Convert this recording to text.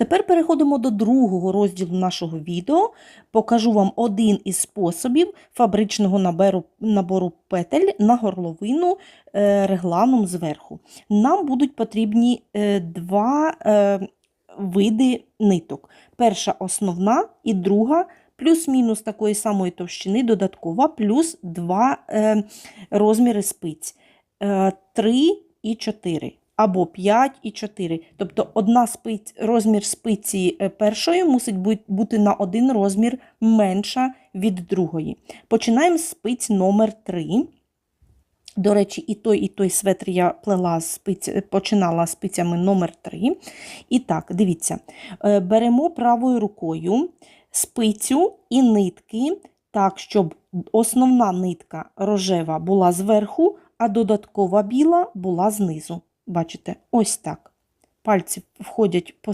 Тепер переходимо до другого розділу нашого відео. Покажу вам один із способів фабричного набору, набору петель на горловину е, регланом зверху. Нам будуть потрібні е, два е, види ниток. Перша основна і друга плюс-мінус такої самої товщини, додаткова, плюс два е, розміри спиць. Е, 3 і 4 або 5 і 4. Тобто одна спиць, розмір спиці е, першої мусить бути на один розмір менша від другої. Починаємо з спиць номер 3. До речі, і той, і той светр я плела з спиць, е, починала спицями номер 3. І так, дивіться, е, беремо правою рукою спицю і нитки, так, щоб основна нитка рожева була зверху, а додаткова біла була знизу. Бачите, ось так. Пальці входять по